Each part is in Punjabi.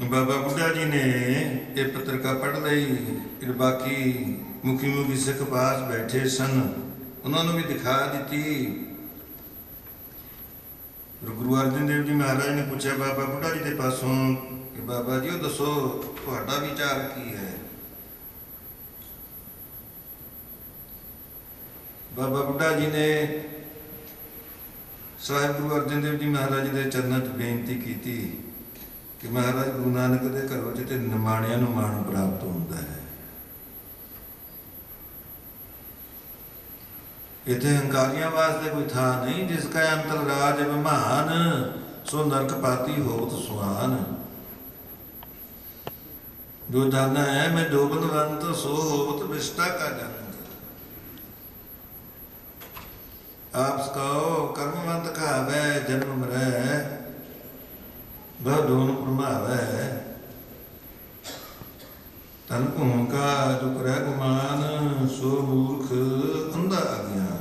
ਬਾਬਾ ਬੁੱਢਾ ਜੀ ਨੇ ਇਹ ਪੱਤਰਕਾ ਪੜ੍ਹ ਲਈ, ਫਿਰ ਬਾਕੀ ਮੁਖੀ ਮੁਖੀ ਸਿੱਖ ਪਾਸ ਬੈਠੇ ਸਨ। ਉਹਨਾਂ ਨੂੰ ਵੀ ਦਿਖਾ ਦਿੱਤੀ। ਗੁਰੂ ਅਰਜਨ ਦੇਵ ਜੀ ਮਹਾਰਾਜ ਨੇ ਪੁੱਛਿਆ, ਬਾਬਾ ਬੁੱਢਾ ਜੀ ਦੇ ਪਾਸੋਂ, ਕਿ ਬਾਬਾ ਜੀ ਉਹ ਦੱਸੋ, ਤੁਹਾਡਾ ਵਿਚਾਰ ਕੀ ਹੈ? ਬਾਬਾ ਬੁੱਢਾ ਜੀ ਨੇ ਸਾਹਿਬ ਗੁਰੂ ਅਰਜਨ ਦੇਵ ਜੀ ਮਹਾਰਾਜ ਦੇ ਚਰਨਾਂ 'ਚ ਬੇਨਤੀ ਕੀਤੀ। ਕਿ ਮਹਾਰਾਜ, ਗੁਰੂ ਨਾਨਕ ਦੇ ਘਰੋਂ ਜਿੱਤੇ ਨਿਮਾਣਿਆਂ ਨੂੰ ਮਾਣ ਪ੍ਰਾਪਤ ਹੁੰਦਾ ਹੈ। ਇਥੇ ਹੰਕਾਰੀਆਂ ਵਾਸਤੇ ਕੋਈ ਥਾਂ ਨਹੀਂ ਜਿਸ ਕਾ ਅੰਤਰ ਰਾਜ ਮਹਾਨ ਸੋ ਨਰਕ ਪਾਤੀ ਹੋਵਤ ਸੁਹਾਨ ਜੋ ਜਾਣਾ ਹੈ ਮੈਂ ਜੋ ਬਲਵੰਤ ਸੋ ਹੋਵਤ ਵਿਸ਼ਟਾ ਕਾ ਜਨਮ ਆਪਸ ਕਹੋ ਕਰਮਵੰਤ ਕਹਾਵੇ, ਜਨਮ ਰਹਿ ਮਰੈ ਬਹੁ ਦੋਨ ਪ੍ਰਮਾਵੇ ਤਨ ਭੂਮ ਕਾ ਜੋ ਗੁਮਾਨ, ਸੋ ਮੂਰਖ ਅੰਧਾ ਅਗਿਆਨ।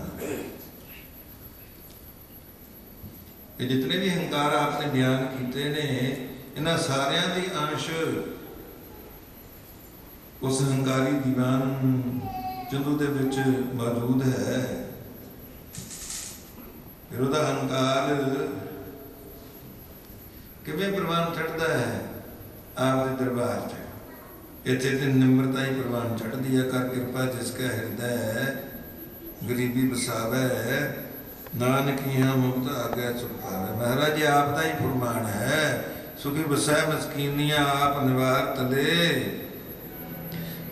ਇਹ ਜਿਤਨੇ ਵੀ ਹੰਕਾਰ ਆਪਨੇ ਬਿਆਨ ਕੀਤੇ ਨੇ, ਇਹਨਾਂ ਸਾਰਿਆਂ ਦੀ ਅੰਸ਼ ਉਸ ਹੰਕਾਰੀ ਦੀਵਾਨ ਚੰਦੂ ਦੇ ਵਿੱਚ ਮੌਜੂਦ ਹੈ। ਫਿਰ ਉਹਦਾ ਹੰਕਾਰ ਕਿਵੇਂ ਪ੍ਰਵਾਨ ਚੜਦਾ ਹੈ? ਆਪ ਦੇ ਦਰਬਾਰ 'ਚ। ਇੱਥੇ ਤੇ ਨਿਮਰਤਾ ਹੀ ਪ੍ਰਵਾਨ ਚੜਦੀ ਹੈ। ਕਰ ਕਿਰਪਾ ਜਿਸ ਕਾ ਹਿਰਦੈ ਗਰੀਬੀ ਬਸਾਵੇ ਨਾਨਕੀਆਂ ਮੁਕਤ ਆਗੇ ਸੁਪਾਵੇ ਮਹਾਰਾਜ ਜੀ ਆਪ ਦਾ ਹੀ ਫਰਮਾਨ ਹੈ। ਸੁਖੀ ਬਸੈ ਮਸਕੀਨੀਆਂ, ਆਪ ਨਿਵਾਰ ਤਲੇ।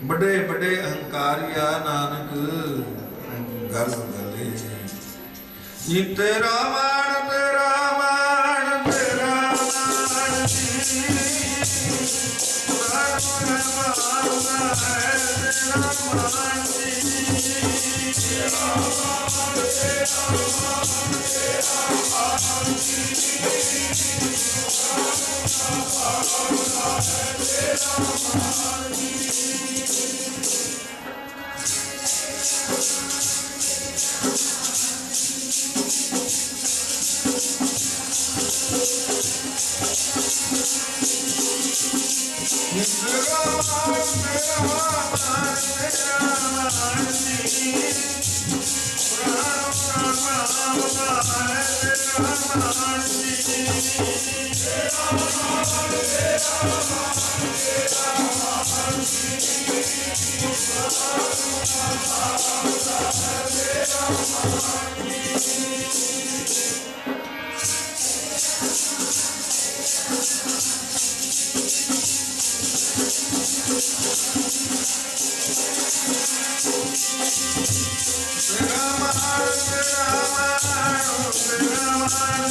ਵੱਡੇ ਵੱਡੇ ਅਹੰਕਾਰੀਆ ਨਾਨਕ, ਗਰਭ ਗਲੇ। ਨੀ ਤੇਰਾ ਮਾਣ ਤੇਰਾ ਮਾਣ ਜੀ ਪੁਰਾਣਾ ਮਾਣ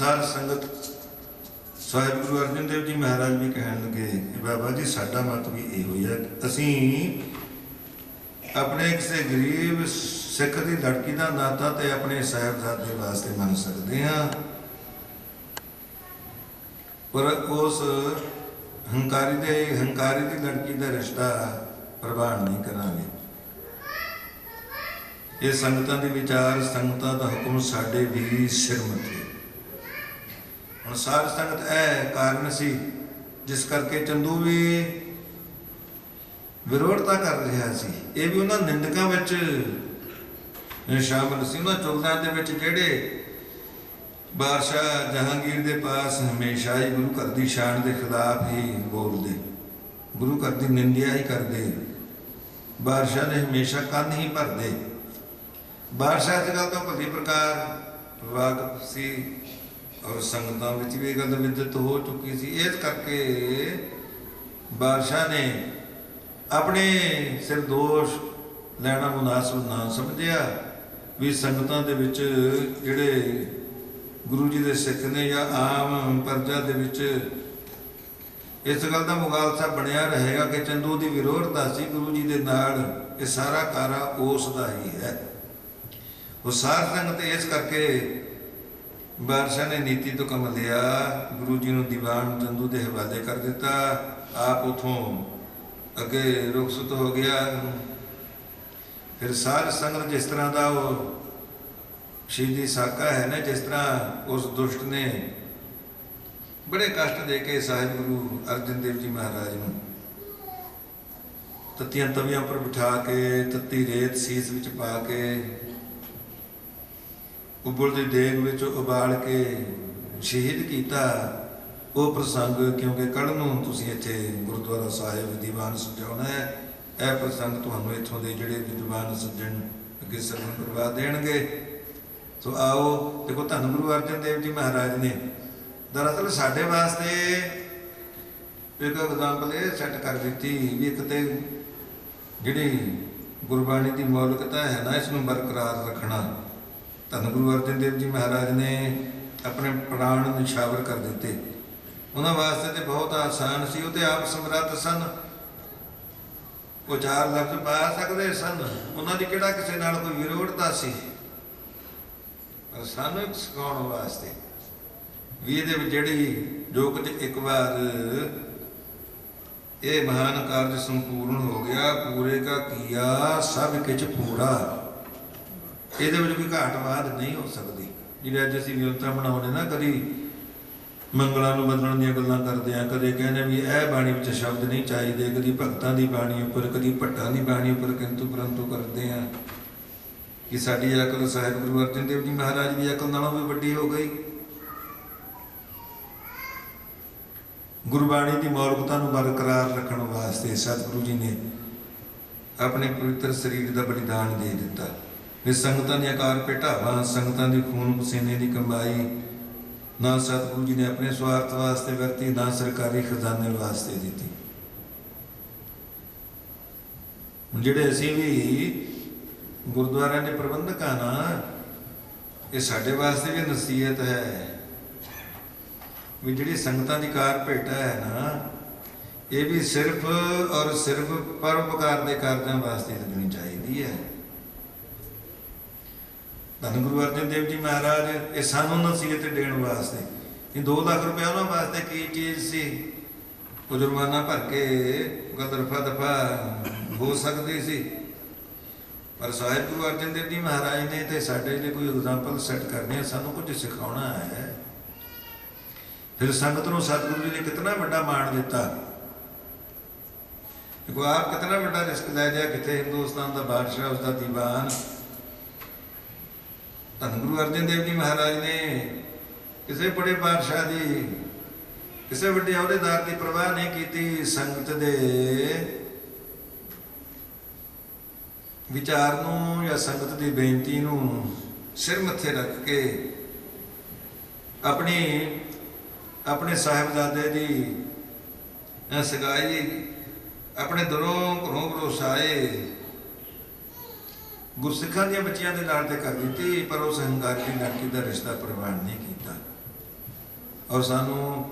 ਮਾਣ ਸੰਗਤ ਸਾਹਿਬ ਗੁਰੂ ਅਰਜਨ ਦੇਵ ਜੀ ਮਹਾਰਾਜ ਵੀ ਕਹਿਣ ਲੱਗੇ ਕਿ ਬਾਬਾ ਜੀ, ਸਾਡਾ ਮਤ ਵੀ ਇਹੋ ਹੀ ਹੈ ਅਸੀਂ ਆਪਣੇ ਕਿਸੇ ਗਰੀਬ ਸਿੱਖ ਦੀ ਲੜਕੀ ਦਾ ਨਾਤਾ ਤੇ ਆਪਣੇ ਸਾਹਿਬਜ਼ਾਦੇ ਵਾਸਤੇ ਮੰਨ ਸਕਦੇ ਹਾਂ। ਪਰ ਉਸ ਹੰਕਾਰੀ ਦੇ, ਹੰਕਾਰੀ ਦੀ ਲੜਕੀ ਦਾ ਰਿਸ਼ਤਾ ਪ੍ਰਵਾਨ ਨਹੀਂ ਕਰਾਂਗੇ। ਇਹ ਸੰਗਤਾਂ ਦੇ ਵਿਚਾਰ, ਸੰਗਤਾਂ ਦਾ ਹੁਕਮ ਸਾਡੇ ਵੀ ਸਿਰ ਮੱਥੇ ਹੁਣ ਸਾਧ ਸੰਗਤ ਇਹ ਕਾਰਨ ਸੀ, ਜਿਸ ਕਰਕੇ ਚੰਦੂ ਵੀ ਵਿਰੋਧਤਾ ਕਰ ਰਿਹਾ ਸੀ। ਇਹ ਵੀ ਉਹਨਾਂ ਨਿੰਦਕਾਂ ਵਿੱਚ ਸ਼ਾਮਲ ਸੀ। ਉਹਨਾਂ ਚੁਗਲਾਂ ਦੇ ਵਿੱਚ ਜਿਹੜੇ ਬਾਦਸ਼ਾਹ ਜਹਾਂਗੀਰ ਦੇ ਪਾਸ ਹਮੇਸ਼ਾ ਹੀ ਗੁਰੂ ਘਰ ਦੀ ਸ਼ਾਨ ਦੇ ਖਿਲਾਫ ਹੀ ਬੋਲਦੇ। ਗੁਰੂ ਘਰ ਦੀ ਨਿੰਦਿਆ ਹੀ ਕਰਦੇ। ਬਾਦਸ਼ਾਹ ਨੇ ਹਮੇਸ਼ਾ ਕੰਨ ਹੀ ਭਰਦੇ। ਬਾਦਸ਼ਾਹ ਇਸ ਗੱਲ ਤੋਂ ਭਲੀ ਪ੍ਰਕਾਰ ਵਾਕਫ ਸੀ। ਔਰ ਸੰਗਤਾਂ ਵਿੱਚ ਵੀ ਇਹ ਗੱਲ ਵਿਦਿਤ ਹੋ ਚੁੱਕੀ ਸੀ। ਇਸ ਕਰਕੇ ਬਾਦਸ਼ਾਹ ਨੇ ਆਪਣੇ ਸਿਰ ਦੋਸ਼ ਲੈਣਾ ਮੁਨਾਸਬ ਨਾ ਸਮਝਿਆ ਵੀ ਸੰਗਤਾਂ ਦੇ ਵਿੱਚ ਜਿਹੜੇ ਗੁਰੂ ਜੀ ਦੇ ਸਿੱਖ ਨੇ ਜਾਂ ਆਮ ਪਰਜਾ ਦੇ ਵਿੱਚ ਇਸ ਗੱਲ ਦਾ ਮੁਗਾਲਸਾ ਬਣਿਆ ਰਹੇਗਾ ਕਿ ਚੰਦੂ ਦੀ ਵਿਰੋਧਤਾ ਸੀ ਗੁਰੂ ਜੀ ਦੇ ਨਾਲ। ਇਹ ਸਾਰਾ ਕਾਰਾ ਉਸ ਦਾ ਹੀ ਹੈ। ਉਹ ਸਾਰ ਸੰਗਤ ਇਸ ਕਰਕੇ ਬਾਦਸ਼ਾਹ ਨੇ ਨੀਤੀ ਤੋਂ ਕੰਮ ਲਿਆ, ਗੁਰੂ ਜੀ ਨੂੰ ਦੀਵਾਨ ਜੰਦੂ ਦੇ ਹਵਾਲੇ ਕਰ ਦਿੱਤਾ, ਆਪ ਉਥੋਂ ਅੱਗੇ ਰੁਖਸਤ ਹੋ ਗਿਆ। ਫਿਰ ਸਾਧ ਸੰਗਤ ਜਿਸ ਤਰ੍ਹਾਂ ਦਾ ਉਹ ਸ਼ਹੀਦੀ ਸਾਕਾ ਹੈ ਨਾ, ਜਿਸ ਤਰ੍ਹਾਂ ਉਸ ਦੁਸ਼ਟ ਨੇ ਬੜੇ ਕਸ਼ਟ ਦੇ ਕੇ ਸਾਹਿਬ ਗੁਰੂ ਅਰਜਨ ਦੇਵ ਜੀ ਮਹਾਰਾਜ ਨੂੰ ਤੱਤੀਆਂ ਤਵੀਆਂ ਪਰ ਬਿਠਾ ਕੇ, ਤੱਤੀ ਰੇਤ ਸੀਸ ਵਿੱਚ ਪਾ ਕੇ ਉਬਲਦੀ ਦੇਗ ਵਿੱਚ ਉਬਾਲ ਕੇ ਸ਼ਹੀਦ ਕੀਤਾ। ਉਹ ਪ੍ਰਸੰਗ, ਕਿਉਂਕਿ ਕੱਲ ਨੂੰ ਤੁਸੀਂ ਇੱਥੇ ਗੁਰਦੁਆਰਾ ਸਾਹਿਬ ਦੀਵਾਨ ਸਜਾਉਣਾ ਹੈ, ਇਹ ਪ੍ਰਸੰਗ ਤੁਹਾਨੂੰ ਇੱਥੋਂ ਦੇ ਜਿਹੜੇ ਵਿਦਵਾਨ ਸੱਜਣ ਅੱਗੇ ਸਰਵਣ ਕਰਵਾ ਦੇਣਗੇ। ਸੋ ਆਓ, ਦੇਖੋ ਧੰਨ ਗੁਰੂ ਅਰਜਨ ਦੇਵ ਜੀ ਮਹਾਰਾਜ ਨੇ। ਦਰਅਸਲ ਸਾਡੇ ਵਾਸਤੇ ਇੱਕ ਐਗਜ਼ਾਮਪਲ ਇਹ ਸੈੱਟ ਕਰ ਦਿੱਤੀ ਵੀ ਇੱਕ ਤੇ ਜਿਹੜੀ ਗੁਰਬਾਣੀ ਦੀ ਮੌਲਿਕਤਾ ਹੈ ਨਾ, ਇਸ ਨੂੰ ਬਰਕਰਾਰ ਰੱਖਣਾ। ਧੰਨ ਗੁਰੂ ਅਰਜਨ ਦੇਵ ਜੀ ਮਹਾਰਾਜ ਨੇ ਆਪਣੇ ਪ੍ਰਾਣ ਨਿਸ਼ਾਵਰ ਕਰ ਦਿੱਤੇ। ਉਹਨਾਂ ਵਾਸਤੇ ਤੇ ਬਹੁਤ ਆਸਾਨ ਸੀ, ਉਹ ਤੇ ਆਪ ਸਮਰੱਥ ਸਨ। ਉਹ ਚਾਰ ਲਫ਼ਜ਼ ਪਾ ਸਕਦੇ ਸਨ। ਉਹਨਾਂ ਦੀ ਕਿਹੜਾ ਕਿਸੇ ਨਾਲ ਕੋਈ ਵਿਰੋਧਤਾ ਸੀ? ਪਰ ਸਾਨੂੰ ਇੱਕ ਸਿਖਾਉਣ ਵਾਸਤੇ ਵੀ ਇਹਦੇ ਵਿੱਚ ਜਿਹੜੀ ਜੋ ਕੁਝ ਇੱਕ ਵਾਰ ਇਹ ਮਹਾਨ ਕਾਰਜ ਸੰਪੂਰਨ ਹੋ ਗਿਆ, ਪੂਰੇ ਕਾ ਕੀਆ ਸਭ ਕਿਛ ਪੂਰਾ ਇਹਦੇ ਵਿੱਚ ਕੋਈ ਘਾਟਵਾਦ ਨਹੀਂ ਹੋ ਸਕਦੀ। ਜਿਹੜੇ ਅੱਜ ਅਸੀਂ ਨਿਯਮਤਾ ਬਣਾਉਂਦੇ ਨਾ, ਕਦੀ ਮੰਗਲਾਂ ਨੂੰ ਬਦਲਣ ਦੀਆਂ ਗੱਲਾਂ ਕਰਦੇ ਆ ਕਦੇ ਕਹਿੰਦੇ ਵੀ ਇਹ ਬਾਣੀ ਵਿੱਚ ਸ਼ਬਦ ਨਹੀਂ ਚਾਹੀਦੇ, ਕਦੀ ਭਗਤਾਂ ਦੀ ਬਾਣੀ ਉੱਪਰ, ਕਦੀ ਭੱਟਾਂ ਦੀ ਬਾਣੀ ਉੱਪਰ, ਕਿੰਤੂ ਪਰੰਤੂ ਕਰਦੇ ਆ ਕਿ ਸਾਡੀ ਅਕਲ ਸਾਹਿਬ ਗੁਰੂ ਅਰਜਨ ਦੇਵ ਜੀ ਮਹਾਰਾਜ ਦੀ ਅਕਲ ਨਾਲੋਂ ਵੀ ਵੱਡੀ ਹੋ ਗਈ। ਗੁਰਬਾਣੀ ਦੀ ਮੌਲਿਕਤਾ ਨੂੰ ਬਰਕਰਾਰ ਰੱਖਣ ਵਾਸਤੇ ਸਤਿਗੁਰੂ ਜੀ ਨੇ ਆਪਣੇ ਪਵਿੱਤਰ ਸਰੀਰ ਦਾ ਬਲੀਦਾਨ ਦੇ ਦਿੱਤਾ। ਵੀ ਸੰਗਤਾਂ ਦੀਆਂ ਕਾਰ ਭੇਟਾਵਾਂ, ਸੰਗਤਾਂ ਦੀ ਖੂਨ ਪਸੀਨੇ ਦੀ ਕਮਾਈ ਨਾ ਸਤਿਗੁਰੂ ਜੀ ਨੇ ਆਪਣੇ ਸਵਾਰਥ ਵਾਸਤੇ ਵਰਤੀ, ਨਾ ਸਰਕਾਰੀ ਖਜ਼ਾਨੇ ਵਾਸਤੇ ਦਿੱਤੀ। ਜਿਹੜੇ ਅਸੀਂ ਵੀ ਗੁਰਦੁਆਰਿਆਂ ਦੇ ਪ੍ਰਬੰਧਕ ਆ ਨਾ, ਇਹ ਸਾਡੇ ਵਾਸਤੇ ਵੀ ਨਸੀਹਤ ਹੈ। ਵੀ ਜਿਹੜੀ ਸੰਗਤਾਂ ਦੀ ਕਾਰ ਭੇਟਾ ਹੈ ਨਾ, ਇਹ ਵੀ ਸਿਰਫ ਔਰ ਸਿਰਫ ਪਰਉਪਕਾਰ ਦੇ ਕਾਰਜਾਂ ਵਾਸਤੇ ਲੱਗਣੀ ਚਾਹੀਦੀ ਹੈ। ਧੰਨ ਗੁਰੂ ਅਰਜਨ ਦੇਵ ਜੀ ਮਹਾਰਾਜ, ਇਹ ਸਾਨੂੰ ਨਸੀਹਤ ਦੇਣ ਵਾਸਤੇ। ਇਹ 2 ਲੱਖ ਰੁਪਏ ਉਹਨਾਂ ਵਾਸਤੇ ਕੀ ਚੀਜ਼ ਸੀ? ਉਹ ਜੁਰਮਾਨਾ ਭਰ ਕੇ ਗਦਰਫਾ ਦਫਾ ਹੋ ਸਕਦੀ ਸੀ। ਪਰ ਸਾਹਿਬ ਗੁਰੂ ਅਰਜਨ ਦੇਵ ਜੀ ਮਹਾਰਾਜ ਨੇ ਤੇ ਸਾਡੇ ਲਈ ਕੋਈ ਐਗਜ਼ਾਮਪਲ ਸੈੱਟ ਕਰਨੀ ਹੈ, ਸਾਨੂੰ ਕੁਝ ਸਿਖਾਉਣਾ ਹੈ। ਫਿਰ ਸੰਗਤ ਨੂੰ ਸਤਿਗੁਰੂ ਜੀ ਨੇ ਕਿਤਨਾ ਵੱਡਾ ਮਾਣ ਦਿੱਤਾ। ਦੇਖੋ, ਆਪ ਕਿਤਨਾ ਵੱਡਾ ਰਿਸਕ ਲੈ ਗਿਆ ਕਿਤੇ ਹਿੰਦੁਸਤਾਨ ਦਾ ਬਾਦਸ਼ਾਹ ਉਸ ਦਾ ਦੀਵਾਨ ਧੰਨ ਗੁਰੂ ਅਰਜਨ ਦੇਵ ਜੀ ਮਹਾਰਾਜ ਨੇ ਕਿਸੇ ਬੜੇ ਬਾਦਸ਼ਾਹ ਦੀ, ਕਿਸੇ ਵੱਡੇ ਅਹੁਦੇਦਾਰ ਦੀ ਪਰਵਾਹ ਨਹੀਂ ਕੀਤੀ ਸੰਗਤ ਦੇ ਵਿਚਾਰ ਨੂੰ ਜਾਂ ਸੰਗਤ ਦੀ ਬੇਨਤੀ ਨੂੰ ਸਿਰ ਮੱਥੇ ਰੱਖ ਕੇ ਆਪਣੀ, ਆਪਣੇ ਸਾਹਿਬਜ਼ਾਦੇ ਦੀ, ਅਹ ਸਗਾਈ, ਆਪਣੇ ਦਰੋਂ ਘਰੋਂ ਬਰੋਸਾਏ ਗੁਰਸਿੱਖਾਂ ਦੀਆਂ ਬੱਚੀਆਂ ਦੇ ਨਾਲ ਤੇ ਕਰ ਦਿੱਤੀ, ਪਰ ਉਸ ਹੰਕਾਰੀ ਲੜਕੀ ਦਾ ਰਿਸ਼ਤਾ ਪ੍ਰਵਾਨ ਨਹੀਂ ਕੀਤਾ। ਔਰ ਸਾਨੂੰ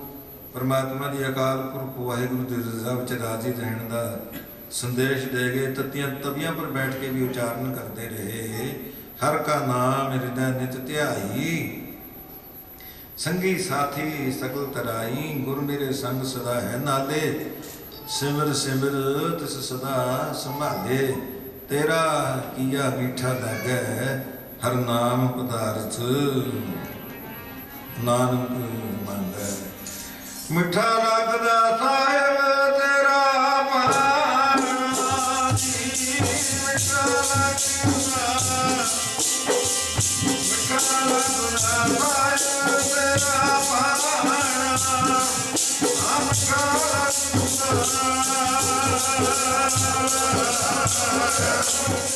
ਪਰਮਾਤਮਾ ਦੀ ਅਕਾਲ ਪੁਰਖ ਵਾਹਿਗੁਰੂ ਦੀ ਰਜ਼ਾ ਵਿੱਚ ਰਾਜ਼ੀ ਰਹਿਣ ਦਾ ਸੰਦੇਸ਼ ਦੇ ਗਏ ਤਤੀਆਂ ਤਵੀਆਂ ਪਰ ਬੈਠ ਕੇ ਵੀ ਉਚਾਰਨ ਕਰਦੇ ਰਹੇ। ਹਰ ਕਾ ਨਾਮ ਹਿਰਦੈ ਨਿਤ ਧਿਆਈ। ਸੰਗੀ ਸਾਥੀ ਸਗਲ ਤਰਾਈ, ਗੁਰ ਮੇਰੇ ਸੰਗ ਸਦਾ ਹੈ ਨਾਲੇ। ਸਿਮਰ ਸਿਮਰ ਤਿਸ ਸਦਾ ਸੰਭਾਲੇ। ਤੇਰਾ ਕੀਆ ਮੀਠਾ ਲੱਗੈ ਹਰ ਨਾਮ ਪਦਾਰਥ ਨਾਨਕ ਮੰਗੈ। ਮਿੱਠਾ ਲੱਗਦਾ ਸਾਹਿਬ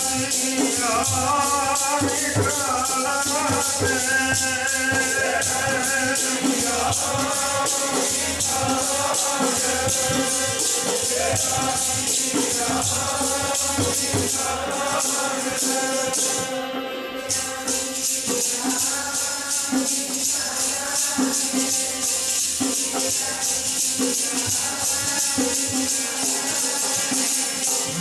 ਨਾਮ ਸਿਰ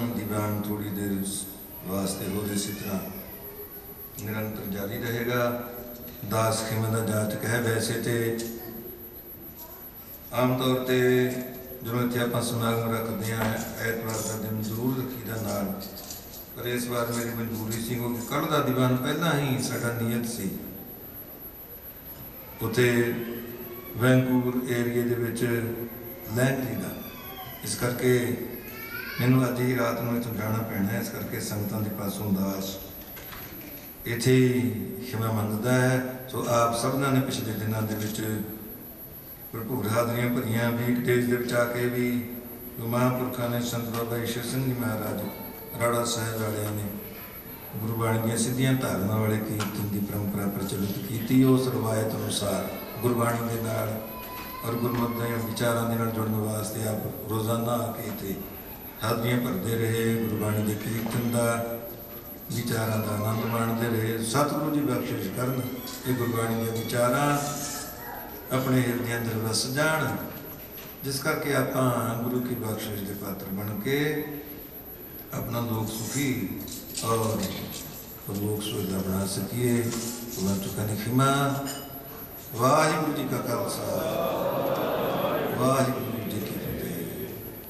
ਮਿਠਾਲਾ ਗੁਲਾਬਾਇ ਤੇਰਾ ਦੀਵਾਨ ਥੋੜੀ ਦੇਰ ਉਸ ਵਾਸਤੇ ਹੋਰ ਇਸੇ ਤਰ੍ਹਾਂ ਨਿਰੰਤਰ ਜਾਰੀ ਰਹੇਗਾ। ਦਾਸ ਖਿਮਾ ਦਾ ਜਾਤਕ ਹੈ ਵੈਸੇ ਤੇ। ਆਮ ਤੌਰ ਤੇ ਜਦੋਂ ਇੱਥੇ ਆਪਾਂ ਸਮਾਗਮ ਰੱਖਦੇ ਆ ਐਤਵਾਰ ਦਾ ਦਿਨ ਜ਼ਰੂਰ ਰੱਖੀਦਾ ਨਾਲ। ਪਰ ਇਸ ਵਾਰ ਮੇਰੀ ਮਜਬੂਰੀ ਸੀ, ਕਿਉਂਕਿ ਕੱਲ੍ਹ ਦਾ ਦੀਵਾਨ ਪਹਿਲਾਂ ਹੀ ਸਾਡਾ ਨਿਯਤ ਸੀ। ਉਤੇ ਵੈਂਕੂਵਰ ਏਰੀਏ ਦੇ ਵਿੱਚ ਲੈਂਗਲੀ ਦਾ ਇਸ ਕਰਕੇ ਮੈਨੂੰ ਅੱਜ ਹੀ ਰਾਤ ਨੂੰ ਇੱਥੋਂ ਜਾਣਾ ਪੈਣਾ ਹੈ, ਇਸ ਕਰਕੇ ਸੰਗਤਾਂ ਦੇ ਪਾਸੋਂ ਦਾਸ ਇੱਥੇ ਹੀ ਖਿਮਾ ਮੰਗਦਾ ਹੈ। ਸੋ ਆਪ ਸਭਨਾਂ ਨੇ ਪਿਛਲੇ ਦਿਨਾਂ ਦੇ ਵਿੱਚ ਭਰਪੂਰ ਹਾਜ਼ਰੀਆਂ ਭਰੀਆਂ, ਵੀ ਦੇਸ਼ ਦੇ ਵਿੱਚ ਆ ਕੇ ਵੀ ਮਹਾਂਪੁਰਖਾਂ ਨੇ ਸੰਤ ਬਾਬਾ ਈਸ਼ਰ ਸਿੰਘ ਜੀ ਮਹਾਰਾਜ, ਰਾੜਾ ਸਾਹਿਬ ਵਾਲਿਆਂ ਨੇ ਗੁਰਬਾਣੀ ਦੀਆਂ ਸਿੱਧੀਆਂ ਧਾਰਨਾ ਵਾਲੇ ਕੀਰਤਨ ਦੀ ਪਰੰਪਰਾ ਪ੍ਰਚਲਿਤ ਕੀਤੀ। ਉਸ ਰਵਾਇਤ ਅਨੁਸਾਰ ਗੁਰਬਾਣੀ ਦੇ ਨਾਲ ਔਰ ਗੁਰਮਤਿ ਦੇ ਵਿਚਾਰਾਂ ਦੇ ਨਾਲ ਜੁੜਨ ਵਾਸਤੇ ਆਪ ਰੋਜ਼ਾਨਾ ਆ ਕੇ ਇੱਥੇ ਹਾਜ਼ਰੀਆਂ ਭਰਦੇ ਰਹੇ, ਗੁਰਬਾਣੀ ਦੇ ਕੀਰਤਨ ਦਾ ਵਿਚਾਰਾਂ ਦਾ ਆਨੰਦ ਮਾਣਦੇ ਰਹੇ, ਸਤਿਗੁਰੂ ਜੀ ਬਖਸ਼ਿਸ਼ ਕਰਨ, ਇਹ ਗੁਰਬਾਣੀ ਦੇ ਵਿਚਾਰਾਂ ਆਪਣੇ ਹਿਰਦਿਆਂ ਅੰਦਰ ਵਸ ਜਾਣ, ਜਿਸ ਕਰਕੇ ਆਪਾਂ ਗੁਰੂ ਕੀ ਬਖਸ਼ਿਸ਼ ਦੇ ਪਾਤਰ ਬਣ ਕੇ ਆਪਣਾ ਲੋਕ ਸੁਖੀ ਔਰ ਲੋਕ ਸੁਖਦਾ ਬਣਾ ਸਕੀਏ। ਉਹਨਾਂ ਚੁਕਾ ਨਿਖਿਮਾ ਵਾਹਿਗੁਰੂ ਜੀ ਕਾ ਖਾਲਸਾ। ਵਾਹਿਗੁਰੂ